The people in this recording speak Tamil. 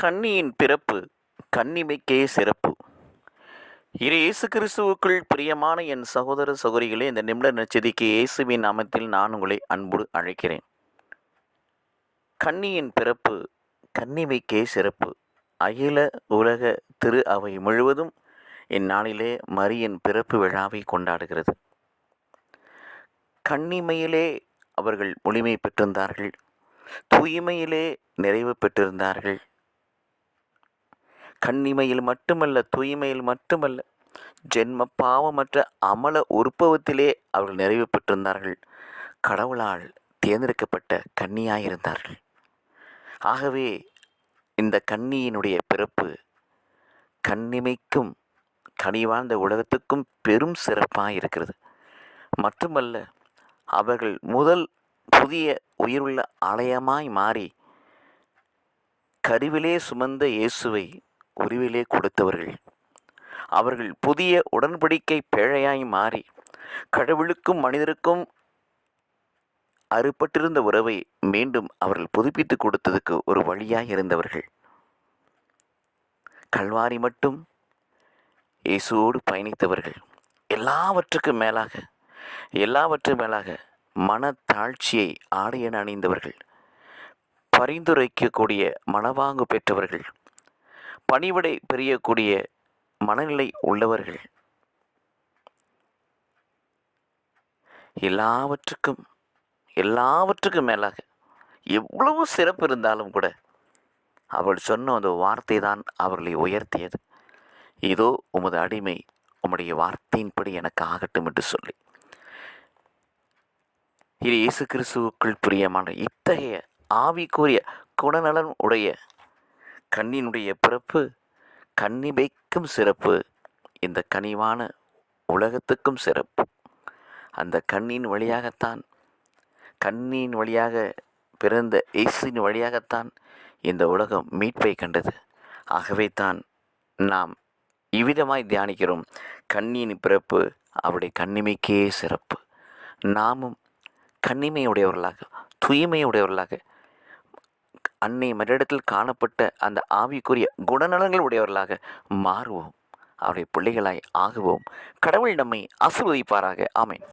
கன்னியின் பிறப்பு கன்னிமைக்கே சிறப்பு. இரு இயேசு கிறிஸ்துவுக்குள் பிரியமான என் சகோதர சகோதரிகளே இந்த நிமிட நச்சதிக்கு இயேசுவின் நாமத்தில் நான் உங்களை அன்போடு அழைக்கிறேன். கன்னியின் பிறப்பு கன்னிமைக்கே சிறப்பு. அகில உலக திரு அவை முழுவதும் இந்நாளிலே மரியின் பிறப்பு விழாவை கொண்டாடுகிறது. கன்னிமையிலே அவர்கள் முழுமை பெற்றிருந்தார்கள். தூய்மையிலே நிறைவு பெற்றிருந்தார்கள். கண்ணிமையில் மட்டுமல்ல தூய்மையில் மட்டுமல்ல ஜென்ம பாவமற்ற அமல உற்பவத்திலே அவர்கள் நிறைவு பெற்றிருந்தார்கள். கடவுளால் தேர்ந்தெடுக்கப்பட்ட கன்னியாயிருந்தார்கள். ஆகவே இந்த கன்னியினுடைய பிறப்பு கண்ணிமைக்கும் கனி வாழ்ந்த உலகத்துக்கும் பெரும் சிறப்பாக இருக்கிறது மட்டுமல்ல அவர்கள் முதல் புதிய உயிருள்ள ஆலயமாய் மாறி கருவிலே சுமந்த இயேசுவை உருவிலே கொடுத்தவர்கள். அவர்கள் புதிய உடன்படிக்கை பேழையாய் மாறி கடவுளுக்கும் மனிதருக்கும் அறுபட்டிருந்த உறவை மீண்டும் அவர்கள் புதுப்பித்து கொடுத்ததுக்கு ஒரு வழியாய் இருந்தவர்கள். கல்வாரி மட்டும் இயேசுவோடு பயணித்தவர்கள். எல்லாவற்றுக்கும் மேலாக எல்லாவற்றுக்கும் மேலாக மனத்தாழ்ச்சியை ஆடையென அணிந்தவர்கள். பரிந்துரைக்கக்கூடிய மனவாங்கு பெற்றவர்கள். பணிவிடை பெரியக்கூடிய மனநிலை உள்ளவர்கள். எல்லாவற்றுக்கும் எல்லாவற்றுக்கும் மேலாக எவ்வளவு சிறப்பு இருந்தாலும் கூட அவள் சொன்ன அந்த வார்த்தை தான் அவர்களை உயர்த்தியது. இதோ உமது அடிமை உம்முடைய வார்த்தையின்படி எனக்கு ஆகட்டும் என்று சொல்லி. இது இயேசு கிறிஸ்துவுக்குள் பிரியமான இத்தகைய ஆவிக்குரிய குணநலன் உடைய கண்ணினுடைய பிறப்பு கண்ணிமைக்கும் சிறப்பு இந்த கனிவான உலகத்துக்கும் சிறப்பு. அந்த கண்ணின் வழியாகத்தான் கண்ணின் வழியாக பிறந்த இயேசுவின் வழியாகத்தான் இந்த உலகம் மீட்பை கண்டது. ஆகவே தான் நாம் இவ்விதமாய் தியானிக்கிறோம். கண்ணியின் பிறப்பு அவருடைய கண்ணிமைக்கே சிறப்பு. நாமும் கண்ணிமையுடையவர்களாக தூய்மையுடையவர்களாக அன்னை மரிடத்தில் காணப்பட்ட அந்த ஆவிக்குரிய குணநலங்கள் உடையவர்களாக மாறுவோம். அவருடைய பிள்ளைகளாய் ஆகுவோம். கடவுள் நம்மை ஆசிர்வதிப்பாராக. ஆமேன்.